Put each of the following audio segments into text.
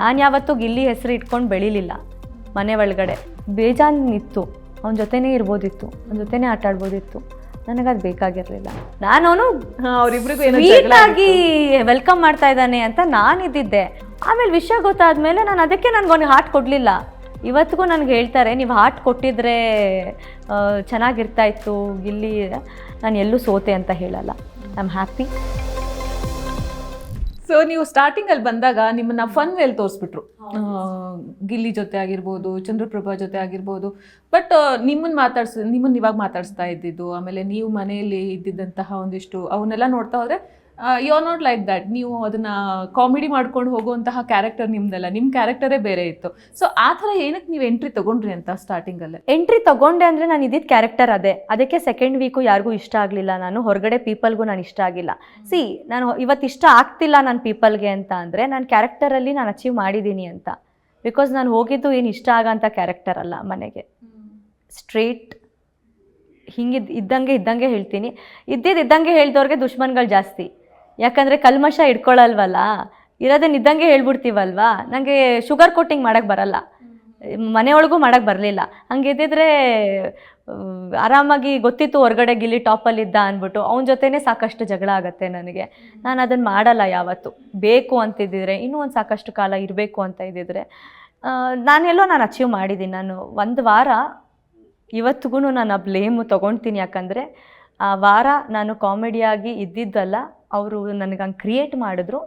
ನಾನು ಯಾವತ್ತೂ ಗಿಲ್ಲಿ ಹೆಸರು ಇಟ್ಕೊಂಡು ಬೆಳಿಲಿಲ್ಲ. ಮನೆ ಒಳಗಡೆ. ಬೇಜಾನ್ ಇತ್ತು. ಅವನ ಜೊತೆನೇ ಇರ್ಬೋದಿತ್ತು. ಅವನ ಜೊತೆನೇ ಆಟ ಆಡ್ಬೋದಿತ್ತು. ನನಗದು ಬೇಕಾಗಿರಲಿಲ್ಲ. ನಾನು ಅವನು ಏನೋ ಸ್ವೀಟ್ ವೆಲ್ಕಮ್ ಮಾಡ್ತಾ ಇದ್ದಾನೆ ಅಂತ ನಾನು ಇದ್ದಿದ್ದೆ. ಆಮೇಲೆ ವಿಷಯ ಗೊತ್ತಾದ್ಮೇಲೆ ನಾನು ಅದಕ್ಕೆ ನನಗೊಂದು ಹಾಟ್ ಕೊಡಲಿಲ್ಲ. ಇವತ್ತಿಗೂ ನನಗೆ ಹೇಳ್ತಾರೆ ನೀವು ಹಾಟ್ ಕೊಟ್ಟಿದ್ರೆ ಚೆನ್ನಾಗಿರ್ತಾ ಇತ್ತು ಗಿಲ್ಲಿ. ನಾನು ಎಲ್ಲೂ ಸೋತೆ ಅಂತ ಹೇಳಲ್ಲ. ಐ ಆಮ್ ಹ್ಯಾಪಿ ಸೊ ನೀವು ಸ್ಟಾರ್ಟಿಂಗ್ ಅಲ್ಲಿ ಬಂದಾಗ ನಿಮ್ಮನ್ನ ಫನ್ ವೇಲ್ ತೋರಿಸ್ಬಿಟ್ರು. ಗಿಲ್ಲಿ ಜೊತೆ ಆಗಿರ್ಬೋದು ಚಂದ್ರಪ್ರಭಾ ಜೊತೆ ಆಗಿರ್ಬೋದು. ಬಟ್ ನಿಮ್ಮನ್ನ ಮಾತಾಡ್ಸ ನಿಮ್ಮನ್ನ ಇವಾಗ ಮಾತಾಡಿಸ್ತಾ ಇದ್ದಿದ್ದು ಆಮೇಲೆ ನೀವು ಮನೆಯಲ್ಲಿ ಇದ್ದಿದ್ದಂತಹ ಒಂದಿಷ್ಟು ಅವನ್ನೆಲ್ಲ ನೋಡ್ತಾ ಹೋದ್ರೆ you are not like that ನೀವು ಅದನ್ನ ಕಾಮಿಡಿ ಮಾಡ್ಕೊಂಡು ಹೋಗುವಂತಹ ಕ್ಯಾರೆಕ್ಟರ್ ನಿಮ್ದಲ್ಲ. ನಿಮ್ಮ ಕ್ಯಾರೆಕ್ಟರೇ ಬೇರೆ ಇತ್ತು. ಸೊ ಆ ಥರ ಏನಕ್ಕೆ ನೀವು ಎಂಟ್ರಿ ತಗೊಂಡ್ರಿ ಅಂತ ಸ್ಟಾರ್ಟಿಂಗ್ ಅಲ್ಲೇ? ಎಂಟ್ರಿ ತಗೊಂಡೆ ಅಂದರೆ ನಾನು ಇದ್ದಿದ್ದ ಕ್ಯಾರೆಕ್ಟರ್ ಅದೇ. ಅದಕ್ಕೆ ಸೆಕೆಂಡ್ ವೀಕು ಯಾರಿಗೂ ಇಷ್ಟ ಆಗಲಿಲ್ಲ. ನಾನು ಹೊರಗಡೆ ಪೀಪಲ್ಗೂ ನಾನು ಇಷ್ಟ ಆಗಿಲ್ಲ. ಸಿ ನಾನು ಇವತ್ತು ಇಷ್ಟ ಆಗ್ತಿಲ್ಲ ನಾನು ಪೀಪಲ್ಗೆ ಅಂತ ಅಂದರೆ ನಾನು ಕ್ಯಾರೆಕ್ಟರಲ್ಲಿ ನಾನು ಅಚೀವ್ ಮಾಡಿದ್ದೀನಿ ಅಂತ. ಬಿಕಾಸ್ ನಾನು ಹೋಗಿದ್ದು ಏನು ಇಷ್ಟ ಆಗೋಂಥ ಕ್ಯಾರೆಕ್ಟರ್ ಅಲ್ಲ ಮನೆಗೆ. ಸ್ಟ್ರೇಟ್ ಹಿಂಗಿದ್ದು ಇದ್ದಂಗೆ ಇದ್ದಂಗೆ ಹೇಳ್ತೀನಿ. ಇದ್ದಿದ್ದು ಇದ್ದಂಗೆ ಹೇಳ್ದವ್ರಿಗೆ ದುಶ್ಮನ್ಗಳು ಜಾಸ್ತಿ. ಯಾಕಂದರೆ ಕಲ್ಮಶ ಇಟ್ಕೊಳ್ಳಲ್ವಲ್ಲ ಇರೋದನ್ನ ಇದ್ದಂಗೆ ಹೇಳ್ಬಿಡ್ತೀವಲ್ವಾ? ನನಗೆ ಶುಗರ್ ಕೋಟಿಂಗ್ ಮಾಡೋಕ್ಕೆ ಬರಲ್ಲ. ಮನೆಯೊಳಗೂ ಮಾಡೋಕ್ಕೆ ಬರಲಿಲ್ಲ. ಹಂಗಿದ್ದಿದ್ರೆ ಆರಾಮಾಗಿ ಗೊತ್ತಿತ್ತು ಹೊರಗಡೆ ಗಿಲ್ಲಿ ಟಾಪಲ್ಲಿದ್ದ ಅಂದ್ಬಿಟ್ಟು. ಅವನ ಜೊತೆನೇ ಸಾಕಷ್ಟು ಜಗಳ ಆಗುತ್ತೆ ನನಗೆ. ನಾನು ಅದನ್ನು ಮಾಡಲ್ಲ ಯಾವತ್ತು. ಬೇಕು ಅಂತಿದ್ದಿದ್ರೆ ಇನ್ನೂ ಒಂದು ಸಾಕಷ್ಟು ಕಾಲ ಇರಬೇಕು ಅಂತ ಇದ್ದಿದ್ರೆ ನಾನೆಲ್ಲೋ ನಾನು ಅಚೀವ್ ಮಾಡಿದ್ದೀನಿ ನಾನು ಒಂದು ವಾರ ಇವತ್ತಿಗೂ ನಾನು ಆ ಬ್ಲೇಮು ತೊಗೊಳ್ತೀನಿ ಯಾಕಂದರೆ ಆ ವಾರ ನಾನು ಕಾಮಿಡಿಯಾಗಿ ಇದ್ದಿದ್ದಲ್ಲ ಅವರು ನನಗೆ ಹಂಗೆ ಕ್ರಿಯೇಟ್ ಮಾಡಿದ್ರು.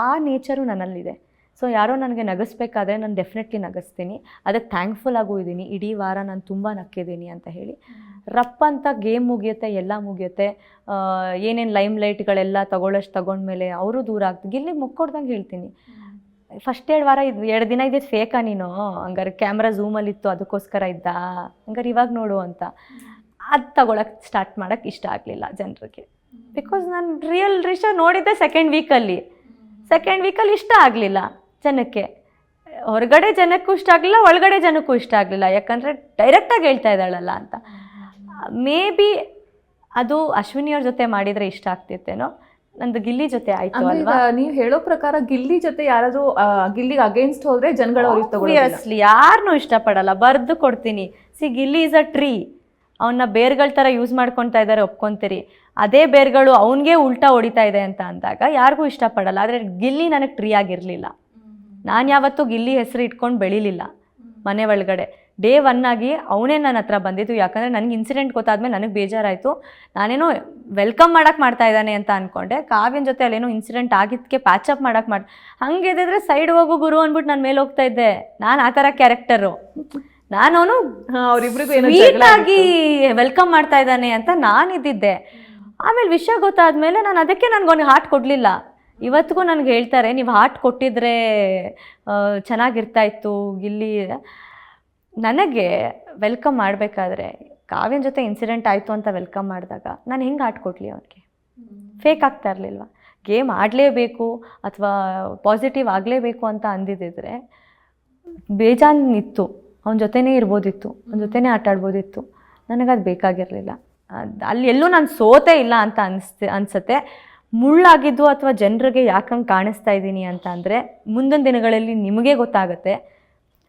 ಆ ನೇಚರು ನನ್ನಲ್ಲಿದೆ. ಸೊ ಯಾರೋ ನನಗೆ ನಗಿಸ್ಬೇಕಾದ್ರೆ ನಾನು ಡೆಫಿನೆಟ್ಲಿ ನಗಿಸ್ತೀನಿ. ಅದಕ್ಕೆ ಥ್ಯಾಂಕ್ಫುಲ್ ಆಗೂ ಇದ್ದೀನಿ ಇಡೀ ವಾರ ನಾನು ತುಂಬ ನಕ್ಕಿದ್ದೀನಿ ಅಂತ ಹೇಳಿ. ರಪ್ ಅಂತ ಗೇಮ್ ಮುಗಿಯುತ್ತೆ ಎಲ್ಲ ಮುಗಿಯುತ್ತೆ. ಏನೇನು ಲೈಮ್ ಲೈಟ್ಗಳೆಲ್ಲ ತಗೊಳ್ಳೋಷ್ಟು ತಗೊಂಡ್ಮೇಲೆ ಅವರು ದೂರ ಆಗ್ತದೆ. ಗಿಲ್ಲಿ ಮುಕ್ಕೊಡ್ದಂಗೆ ಹೇಳ್ತೀನಿ. ಫಸ್ಟ್ ಎರಡು ವಾರ ಇದು ಎರಡು ದಿನ ಇದ್ದಿದ್ದು ಫೇಕಾ ನೀನು? ಹಂಗಾರೆ ಕ್ಯಾಮ್ರಾ ಝೂಮಲ್ಲಿತ್ತು ಅದಕ್ಕೋಸ್ಕರ ಇದ್ದ? ಹಂಗಾರೆ ಇವಾಗ ನೋಡು ಅಂತ. ಅದು ತಗೊಳಕ್ಕೆ ಸ್ಟಾರ್ಟ್ ಮಾಡೋಕ್ಕೆ ಇಷ್ಟ ಆಗಲಿಲ್ಲ ಜನರಿಗೆ. ಬಿಕಾಸ್ ನಾನು ರಿಯಲ್ ರಿಷ ನೋಡಿದ್ದೆ ಸೆಕೆಂಡ್ ವೀಕಲ್ಲಿ ಸೆಕೆಂಡ್ ವೀಕಲ್ಲಿ ಇಷ್ಟ ಆಗಲಿಲ್ಲ ಜನಕ್ಕೆ. ಹೊರಗಡೆ ಜನಕ್ಕೂ ಇಷ್ಟ ಆಗಲಿಲ್ಲ ಒಳಗಡೆ ಜನಕ್ಕೂ ಇಷ್ಟ ಆಗಲಿಲ್ಲ. ಯಾಕಂದರೆ ಡೈರೆಕ್ಟಾಗಿ ಹೇಳ್ತಾ ಇದ್ದಾಳಲ್ಲ ಅಂತ. ಮೇ ಬಿ ಅದು ಅಶ್ವಿನಿಯವ್ರ ಜೊತೆ ಮಾಡಿದರೆ ಇಷ್ಟ ಆಗ್ತಿತ್ತೇನೋ. ನಂದು ಗಿಲ್ಲಿ ಜೊತೆ ಆಯ್ತು ಅಲ್ವಾ? ನೀವು ಹೇಳೋ ಪ್ರಕಾರ ಗಿಲ್ಲಿ ಜೊತೆ ಯಾರಾದರೂ ಗಿಲ್ಲಿಗೆ ಅಗೇನ್ಸ್ಟ್ ಹೋದ್ರೆ ಜನಗಳು ಅವ್ರಿಗೆ ತಗೊಳ್ಳಿ ಯಾರನ್ನೂ ಇಷ್ಟಪಡಲ್ಲ. ಬರೆದು ಕೊಡ್ತೀನಿ. See Gilli is a tree ಅವನ್ನ ಬೇರ್ಗಳ ಥರ ಯೂಸ್ ಮಾಡ್ಕೊತಾ ಇದ್ದಾರೆ ಒಪ್ಕೊಂತೀರಿ. ಅದೇ ಬೇರ್ಗಳು ಅವನಿಗೆ ಉಲ್ಟಾ ಹೊಡಿತಾ ಇದೆ ಅಂತ ಅಂದಾಗ ಯಾರಿಗೂ ಇಷ್ಟಪಡಲ್ಲ. ಆದರೆ ಗಿಲ್ಲಿ ನನಗೆ ಟ್ರೀ ಆಗಿರಲಿಲ್ಲ. ನಾನು ಯಾವತ್ತೂ ಗಿಲ್ಲಿ ಹೆಸರು ಇಟ್ಕೊಂಡು ಬೆಳಿಲಿಲ್ಲ ಮನೆ ಒಳಗಡೆ. ಡೇ ಒನ್ ಆಗಿ ಅವನೇ ನನ್ನ ಹತ್ರ ಬಂದಿದ್ದು. ಯಾಕಂದರೆ ನನಗೆ ಇನ್ಸಿಡೆಂಟ್ ಗೊತ್ತಾದ್ಮೇಲೆ ನನಗೆ ಬೇಜಾರಾಯಿತು. ನಾನೇನೋ ವೆಲ್ಕಮ್ ಮಾಡೋಕ್ಕೆ ಮಾಡ್ತಾ ಇದ್ದಾನೆ ಅಂತ ಅಂದ್ಕೊಂಡೆ ಕಾವ್ಯನ ಜೊತೆ ಅಲ್ಲೇನೋ ಇನ್ಸಿಡೆಂಟ್ ಆಗಿದ್ದಕ್ಕೆ ಪ್ಯಾಚಪ್ ಮಾಡೋಕ್ಕೆ ಮಾಡಿ ಹಂಗಿದ್ರೆ ಸೈಡ್ ಹೋಗು ಗುರು ಅಂದ್ಬಿಟ್ಟು ನಾನು ಮೇಲೆ ಹೋಗ್ತಾ ಇದ್ದೆ. ನಾನು ಆ ಥರ ಕ್ಯಾರೆಕ್ಟರು ನಾನು ಅವನು ಅವ್ರಿಬ್ರಿಗೂ ಏನೋ ಸ್ವೀಟ್ ಆಗಿ ವೆಲ್ಕಮ್ ಮಾಡ್ತಾ ಇದ್ದಾನೆ ಅಂತ ನಾನು ಇದ್ದಿದ್ದೆ ಆಮೇಲೆ ವಿಷಯ ಗೊತ್ತಾದ್ಮೇಲೆ ನಾನು ಅದಕ್ಕೆ ನನಗೊಂದು ಹಾರ್ಟ್ ಕೊಡಲಿಲ್ಲ. ಇವತ್ತಿಗೂ ನನಗೆ ಹೇಳ್ತಾರೆ ನೀವು ಹಾರ್ಟ್ ಕೊಟ್ಟಿದ್ರೆ ಚೆನ್ನಾಗಿರ್ತಾ ಇತ್ತು ಇಲ್ಲಿ ನನಗೆ ವೆಲ್ಕಮ್ ಮಾಡಬೇಕಾದ್ರೆ ಕಾವ್ಯನ ಜೊತೆ ಇನ್ಸಿಡೆಂಟ್ ಆಯಿತು ಅಂತ ವೆಲ್ಕಮ್ ಮಾಡಿದಾಗ ನಾನು ಹೆಂಗೆ ಹಾಟ್ ಕೊಡಲಿ ಅವನಿಗೆ? ಫೇಕ್ ಆಗ್ತಾ ಇರಲಿಲ್ವ? ಗೇಮ್ ಆಡಲೇಬೇಕು ಅಥವಾ ಪಾಸಿಟಿವ್ ಆಗಲೇಬೇಕು ಅಂತ ಅಂದಿದ್ದಿದ್ರೆ ಬೇಜಾನ್ ಇತ್ತು. ಅವನ ಜೊತೆನೇ ಇರ್ಬೋದಿತ್ತು ಅವನ ಜೊತೆನೇ ಆಟ ಆಡ್ಬೋದಿತ್ತು. ನನಗದು ಬೇಕಾಗಿರಲಿಲ್ಲ. ಅಲ್ಲಿ ಎಲ್ಲೂ ನಾನು ಸೋತೆ ಇಲ್ಲ ಅಂತ ಅನಿಸ್ತೆ ಅನಿಸುತ್ತೆ. ಮುಳ್ಳಾಗಿದ್ದು ಅಥವಾ ಜನರಿಗೆ ಯಾಕಂಗೆ ಕಾಣಿಸ್ತಾ ಇದ್ದೀನಿ ಅಂತ ಅಂದರೆ ಮುಂದಿನ ದಿನಗಳಲ್ಲಿ ನಿಮಗೆ ಗೊತ್ತಾಗುತ್ತೆ.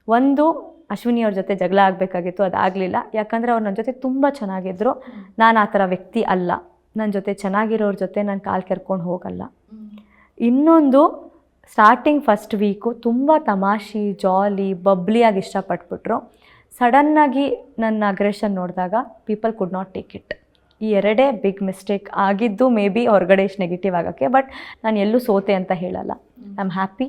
ಒಂದು ಅಶ್ವಿನಿ ಅವ್ರ ಜೊತೆ ಜಗಳ ಆಗಬೇಕಾಗಿತ್ತು ಅದಾಗಲಿಲ್ಲ ಯಾಕಂದರೆ ಅವ್ರು ನನ್ನ ಜೊತೆ ತುಂಬ ಚೆನ್ನಾಗಿದ್ದರು ನಾನು ಆ ಥರ ವ್ಯಕ್ತಿ ಅಲ್ಲ. ನನ್ನ ಜೊತೆ ಚೆನ್ನಾಗಿರೋರ ಜೊತೆ ನಾನು ಕಾಲು ಕೆರ್ಕೊಂಡು ಹೋಗಲ್ಲ. ಇನ್ನೊಂದು ಸ್ಟಾರ್ಟಿಂಗ್ ಫಸ್ಟ್ ವೀಕು ತುಂಬ ತಮಾಷಿ ಜಾಲಿ ಬಬ್ಲಿಯಾಗಿ ಇಷ್ಟಪಟ್ಬಿಟ್ರು. ಸಡನ್ನಾಗಿ ನನ್ನ ಅಗ್ರೆಷನ್ ನೋಡಿದಾಗ people could not take it ಈ ಎರಡೇ ಬಿಗ್ ಮಿಸ್ಟೇಕ್ ಆಗಿದ್ದು ಮೇ ಬಿ ಹೊರಗಡೆ ಇಷ್ಟು ನೆಗೆಟಿವ್ ಆಗೋಕ್ಕೆ ಬಟ್ ನಾನು ಎಲ್ಲೂ ಸೋತೆ ಅಂತ ಹೇಳಲ್ಲ. ಐ ಆಮ್ ಹ್ಯಾಪಿ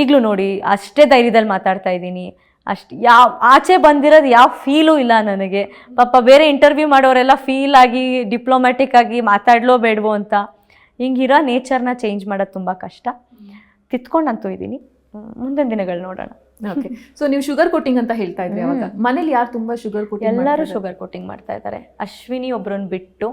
ಈಗಲೂ ನೋಡಿ ಅಷ್ಟೇ ಧೈರ್ಯದಲ್ಲಿ ಮಾತಾಡ್ತಾ ಇದ್ದೀನಿ. ಅಷ್ಟು ಯಾವ ಆಚೆ ಬಂದಿರೋದು ಯಾವ ಫೀಲೂ ಇಲ್ಲ ನನಗೆ. ಪಾಪ ಬೇರೆ ಇಂಟರ್ವ್ಯೂ ಮಾಡೋರೆಲ್ಲ ಫೀಲ್ ಆಗಿ ಡಿಪ್ಲೊಮ್ಯಾಟಿಕ್ ಆಗಿ ಮಾತಾಡ್ಲೋ ಬೇಡವೋ ಅಂತ. ಹಿಂಗಿರೋ ನೇಚರ್ನ ಚೇಂಜ್ ಮಾಡೋದು ತುಂಬ ಕಷ್ಟ. ಕಿತ್ಕೊಂಡಂತೂ ಇದ್ದೀನಿ. ಮುಂದಿನ ದಿನಗಳು ನೋಡೋಣ. ಓಕೆ ಸೊ ನೀವು ಶುಗರ್ ಕೋಟಿಂಗ್ ಅಂತ ಹೇಳ್ತಾ ಇದ್ರಿ ಅವಾಗ. ಮನೇಲಿ ಯಾರು ತುಂಬಾ ಶುಗರ್ ಕೋಟಿಂಗ್ ಎಲ್ಲರೂ ಶುಗರ್ ಕೋಟಿಂಗ್ ಮಾಡ್ತಾ ಇದ್ದಾರೆ. ಅಶ್ವಿನಿ ಒಬ್ರನ್ನ ಬಿಟ್ಟು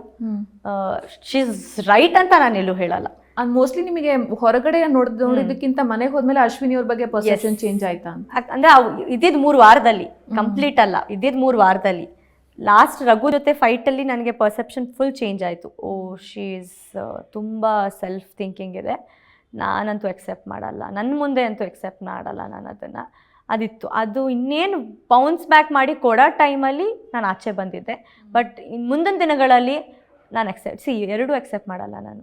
ಶೀಸ್ ರೈಟ್ ಅಂತ ನಾನು ಎಲ್ಲೂ ಹೇಳಲ್ಲ. ಮೋಸ್ಟ್ಲಿ ನಿಮಗೆ ಹೊರಗಡೆ ನೋಡ್ ನೋಡಿದ್ದಕ್ಕಿಂತ ಮನೆಗೆ ಹೋದ್ಮೇಲೆ ಅಶ್ವಿನಿ ಅವ್ರ ಬಗ್ಗೆ ಪರ್ಸೆಪ್ಷನ್ ಚೇಂಜ್ ಆಯ್ತಾ ಅಂದ್ರೆ ಅವ್ ಇದ್ದಿದ್ದು ಮೂರು ವಾರದಲ್ಲಿ ಕಂಪ್ಲೀಟ್ ಅಲ್ಲ ಇದ್ದಿದ್ ಮೂರು ವಾರದಲ್ಲಿ. ಲಾಸ್ಟ್ ರಘು ಜೊತೆ ಫೈಟಲ್ಲಿ ನನಗೆ ಪರ್ಸೆಪ್ಷನ್ ಫುಲ್ ಚೇಂಜ್ ಆಯಿತು. ಓ ಶೀಸ್ ತುಂಬ ಸೆಲ್ಫ್ ಥಿಂಕಿಂಗ್ ಇದೆ. ನಾನಂತೂ ಎಕ್ಸೆಪ್ಟ್ ಮಾಡಲ್ಲ. ನನ್ನ ಮುಂದೆ ಅಂತೂ ಎಕ್ಸೆಪ್ಟ್ ಮಾಡಲ್ಲ ನಾನು ಅದನ್ನು. ಅದಿತ್ತು. ಅದು ಇನ್ನೇನು ಬೌನ್ಸ್ ಬ್ಯಾಕ್ ಮಾಡಿ ಕೊಡೋ ಟೈಮಲ್ಲಿ ನಾನು ಆಚೆ ಬಂದಿದ್ದೆ. ಬಟ್ ಇನ್ನು ಮುಂದಿನ ದಿನಗಳಲ್ಲಿ ನಾನು ಎಕ್ಸೆಪ್ಟ್ ಸಿ ಎರಡೂ ಎಕ್ಸೆಪ್ಟ್ ಮಾಡಲ್ಲ ನಾನು.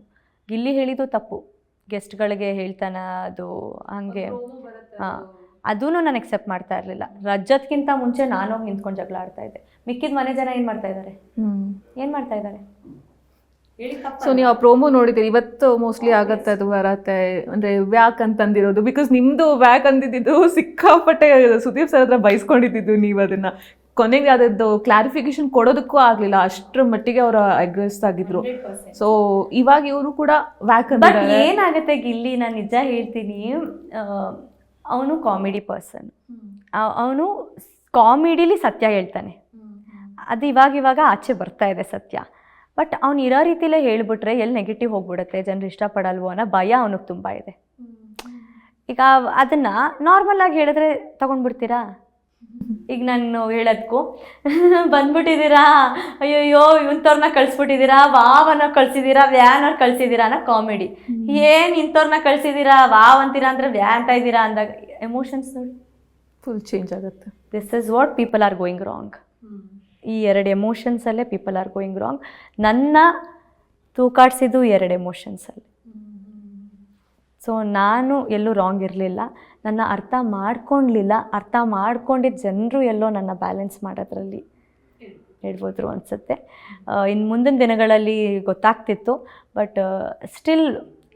ಗಿಲ್ಲಿ ಹೇಳಿದ್ದು ತಪ್ಪು. ಗೆಸ್ಟ್ಗಳಿಗೆ ಹೇಳ್ತಾನೆ ಅದು ಹಾಗೆ. ಹಾಂ. ಅದೂ. ನಾನು ಎಕ್ಸೆಪ್ಟ್ ಮಾಡ್ತಾ ಇರಲಿಲ್ಲ. ರಜತ್ಗಿಂತ ಮುಂಚೆ ನಾನು ನಿಂತ್ಕೊಂಡು ಜಗಳ ಆಡ್ತಾ ಇದ್ದೆ. ಮಿಕ್ಕಿದ ಮನೆ ಜನ ಏನು ಮಾಡ್ತಾ ಇದ್ದಾರೆ ಏನು ಮಾಡ್ತಾ ಇದ್ದಾರೆ ಸೊ ನೀವು ಆ ಪ್ರೋಮೋ ನೋಡಿದ್ದೀರಿ. ಇವತ್ತು ಮೋಸ್ಟ್ಲಿ ಆಗತ್ತೆ ಅದು ಬರತ್ತೆ. ಅಂದ್ರೆ ವ್ಯಾಕ್ ಅಂತಂದಿರೋದು ಬಿಕಾಸ್ ನಿಮ್ದು ವ್ಯಾಕ್ ಅಂದಿದ್ದು ಸಿಕ್ಕಾಪಟ್ಟೆ ಸುದೀಪ್ ಸರ್ ಹತ್ರ ಬೈಸ್ಕೊಂಡಿದ್ದು ನೀವು ಅದನ್ನ. ಕೊನೆಗೆ ಅದದ್ದು ಕ್ಲಾರಿಫಿಕೇಶನ್ ಕೊಡೋದಕ್ಕೂ ಆಗ್ಲಿಲ್ಲ. ಅಷ್ಟರ ಮಟ್ಟಿಗೆ ಅವರು ಅಗ್ರೆಸ್ ಆಗಿದ್ರು. ಸೊ ಇವಾಗ ಇವರು ಕೂಡ ವ್ಯಾಕ್ ಬಟ್ ಏನಾಗುತ್ತೆ ಗಿಲ್ಲಿ ನಾನು ನಿಜ ಹೇಳ್ತೀನಿ ಅವನು ಕಾಮಿಡಿ ಪರ್ಸನ್ ಅವನು ಕಾಮಿಡಿಲಿ ಸತ್ಯ ಹೇಳ್ತಾನೆ. ಅದು ಇವಾಗ ಇವಾಗ ಆಚೆ ಬರ್ತಾ ಇದೆ ಸತ್ಯ. ಬಟ್ ಅವ್ನು ಇರೋ ರೀತಿಲೇ ಹೇಳ್ಬಿಟ್ರೆ ಎಲ್ಲಿ ನೆಗೆಟಿವ್ ಹೋಗ್ಬಿಡುತ್ತೆ? ಜನರು ಇಷ್ಟಪಡಲ್ವೋ ಅನ್ನೋ ಭಯ ಅವನಿಗೆ ತುಂಬ ಇದೆ. ಈಗ ಅದನ್ನು ನಾರ್ಮಲ್ ಆಗಿ ಹೇಳಿದ್ರೆ ತಗೊಂಡ್ಬಿಡ್ತೀರಾ? ಈಗ ನಾನು ಹೇಳೋದಕ್ಕೂ ಬಂದ್ಬಿಟ್ಟಿದ್ದೀರಾ? ಅಯ್ಯೋಯ್ಯೋ ಇಂಥವ್ರನ್ನ ಕಳಿಸ್ಬಿಟ್ಟಿದ್ದೀರಾ? ವಾವನ್ನ ಕಳ್ಸಿದ್ದೀರಾ? ವ್ಯಾನ ಕಳ್ಸಿದ್ದೀರಾ ಅನ್ನೋ ಕಾಮಿಡಿ ಏನು ಇಂಥವ್ರನ್ನ ಕಳ್ಸಿದ್ದೀರಾ? ವಾವ್ ಅಂತೀರಾ ಅಂದರೆ ವ್ಯಾನ್ ಅಂತ ಇದ್ದೀರಾ ಅಂದಾಗ ಎಮೋಷನ್ಸ್ ನೋಡಿ. ಫುಲ್ ಚೇಂಜ್ ಆಗುತ್ತೆ. This is what people are going wrong ಈ ಎರಡು ಎಮೋಷನ್ಸಲ್ಲೇ ಪೀಪಲ್ ಆರ್ ಗೋಯಿಂಗ್ ರಾಂಗ್ ನನ್ನ ತೂಕಾಡ್ಸಿದ್ದು ಎರಡು ಎಮೋಷನ್ಸಲ್ಲಿ ಸೊ ನಾನು ಎಲ್ಲೂ ರಾಂಗ್ ಇರಲಿಲ್ಲ. ನನ್ನ ಅರ್ಥ ಮಾಡ್ಕೊಳ್ಲಿಲ್ಲ ಅರ್ಥ ಮಾಡ್ಕೊಂಡಿದ್ದ ಜನರು ಎಲ್ಲೋ ನನ್ನ ಬ್ಯಾಲೆನ್ಸ್ ಮಾಡೋದ್ರಲ್ಲಿ ಹೇಳ್ಬೋದ್ರು ಅನಿಸುತ್ತೆ. ಇನ್ನು ಮುಂದಿನ ದಿನಗಳಲ್ಲಿ ಗೊತ್ತಾಗ್ತಿತ್ತು. ಬಟ್ ಸ್ಟಿಲ್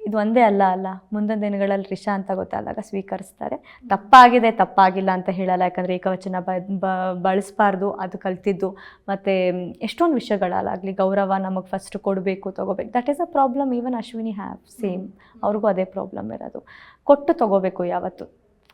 ಇದು ಒಂದೇ ಅಲ್ಲ ಅಲ್ಲ ಮುಂದಿನ ದಿನಗಳಲ್ಲಿ ರಿಷ ಅಂತ ಗೊತ್ತಾದಾಗ ಸ್ವೀಕರಿಸ್ತಾರೆ. ತಪ್ಪಾಗಿದೆ ತಪ್ಪಾಗಿಲ್ಲ ಅಂತ ಹೇಳಲ್ಲ ಯಾಕಂದರೆ ಏಕವಚನ ಬಳಸ್ಬಾರ್ದು ಅದು ಕಲ್ತಿದ್ದು. ಮತ್ತು ಎಷ್ಟೊಂದು ವಿಷಯಗಳಲ್ಲಾಗಲಿ ಗೌರವ ನಮಗೆ ಫಸ್ಟ್ ಕೊಡಬೇಕು ತೊಗೋಬೇಕು. That is a problem even Ashwini have same ಅವ್ರಿಗೂ ಅದೇ ಪ್ರಾಬ್ಲಮ್ ಇರೋದು. ಕೊಟ್ಟು ತೊಗೋಬೇಕು ಯಾವತ್ತು.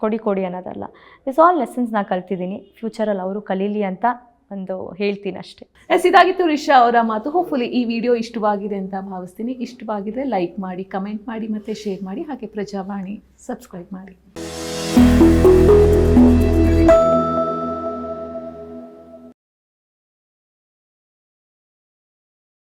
ಕೊಡಿ ಕೊಡಿ ಅನ್ನೋದಲ್ಲ. ಇಟ್ಸ್ ಆಲ್ ಲೆಸನ್ಸ್ ನಾನು ಕಲ್ತಿದ್ದೀನಿ. ಫ್ಯೂಚರಲ್ಲಿ ಅವರು ಕಲೀಲಿ ಅಂತ ಒಂದು ಹೇಳ್ತೀನಿ ಅಷ್ಟೇ. ಎಸ್ ಇದಾಗಿತ್ತು ರಿಷಾ ಅವರ ಮಾತು. ಹೋಪ್ಫುಲಿ ಈ ವಿಡಿಯೋ ಇಷ್ಟವಾಗಿದೆ ಅಂತ ಭಾವಿಸ್ತೀನಿ. ಇಷ್ಟವಾಗಿದ್ರೆ ಲೈಕ್ ಮಾಡಿ ಕಮೆಂಟ್ ಮಾಡಿ, ಮತ್ತೆ ಶೇರ್ ಮಾಡಿ, ಹಾಗೆ ಪ್ರಜಾವಾಣಿ ಸಬ್ಸ್ಕ್ರೈಬ್ ಮಾಡಿ.